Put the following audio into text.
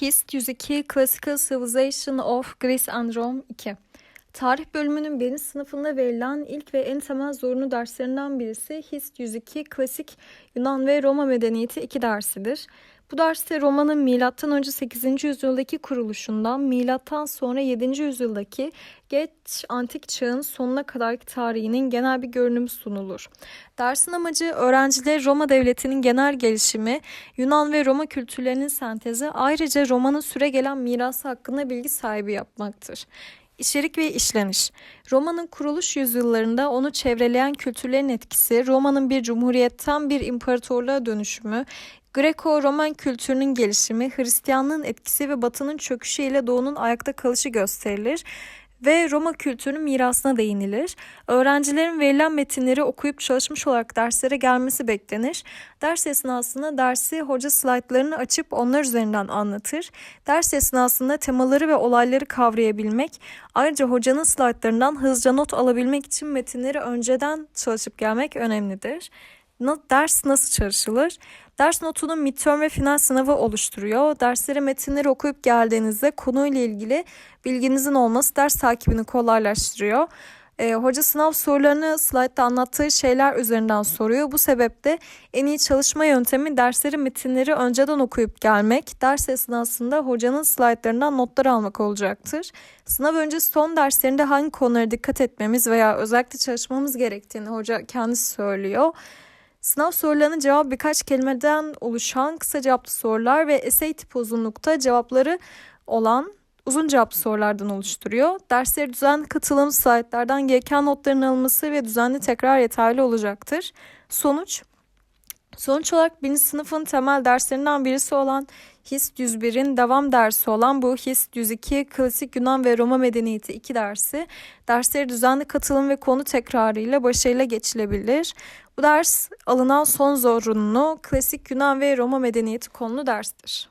Hist 102 Classical Civilization of Greece and Rome 2 Tarih bölümünün birinci sınıfında verilen ilk ve en temel zorunlu derslerinden birisi Hist 102 Klasik Yunan ve Roma Medeniyeti 2 dersidir. Bu derste Roma'nın milattan önce 8. yüzyıldaki kuruluşundan milattan sonra 7. yüzyıldaki geç antik çağın sonuna kadarki tarihinin genel bir görünümü sunulur. Dersin amacı öğrencilere Roma Devleti'nin genel gelişimi, Yunan ve Roma kültürlerinin sentezi, ayrıca Roma'nın süre gelen mirası hakkında bilgi sahibi yapmaktır. İçerik ve işleniş. Roma'nın kuruluş yüzyıllarında onu çevreleyen kültürlerin etkisi, Roma'nın bir cumhuriyetten bir imparatorluğa dönüşümü, Greko-Roman kültürünün gelişimi, Hristiyanlığın etkisi ve Batı'nın çöküşü ile Doğu'nun ayakta kalışı gösterilir ve Roma kültürünün mirasına değinilir. Öğrencilerin verilen metinleri okuyup çalışmış olarak derslere gelmesi beklenir. Ders esnasında dersi hoca slaytlarını açıp onlar üzerinden anlatır. Ders esnasında temaları ve olayları kavrayabilmek, ayrıca hocanın slaytlarından hızlıca not alabilmek için metinleri önceden çalışıp gelmek önemlidir. Ders nasıl çalışılır? Ders notunu midterm ve final sınavı oluşturuyor. Dersleri metinleri okuyup geldiğinizde konuyla ilgili bilginizin olması ders takibini kolaylaştırıyor. Ee, hoca sınav sorularını slaytta anlattığı şeyler üzerinden soruyor. Bu sebeple en iyi çalışma yöntemi dersleri metinleri önceden okuyup gelmek, ders esnasında hocanın slaytlarından notlar almak olacaktır. Sınav öncesi son derslerinde hangi konulara dikkat etmemiz veya özellikle çalışmamız gerektiğini hoca kendisi söylüyor. Sınav sorularının cevabı birkaç kelimeden oluşan kısa cevaplı sorular ve essay tip uzunlukta cevapları olan uzun cevaplı sorulardan oluşturuyor. Dersleri düzenli katılım slaytlardan gereken notların alınması ve düzenli tekrar yeterli olacaktır. Sonuç Sonuç olarak birinci sınıfın temel derslerinden birisi olan HIST 101'in devam dersi olan bu HIST 102 Klasik Yunan ve Roma Medeniyeti 2 dersi dersleri düzenli katılım ve konu tekrarıyla başarıyla geçilebilir. Bu ders alınan son zorunlu Klasik Yunan ve Roma Medeniyeti konulu derstir.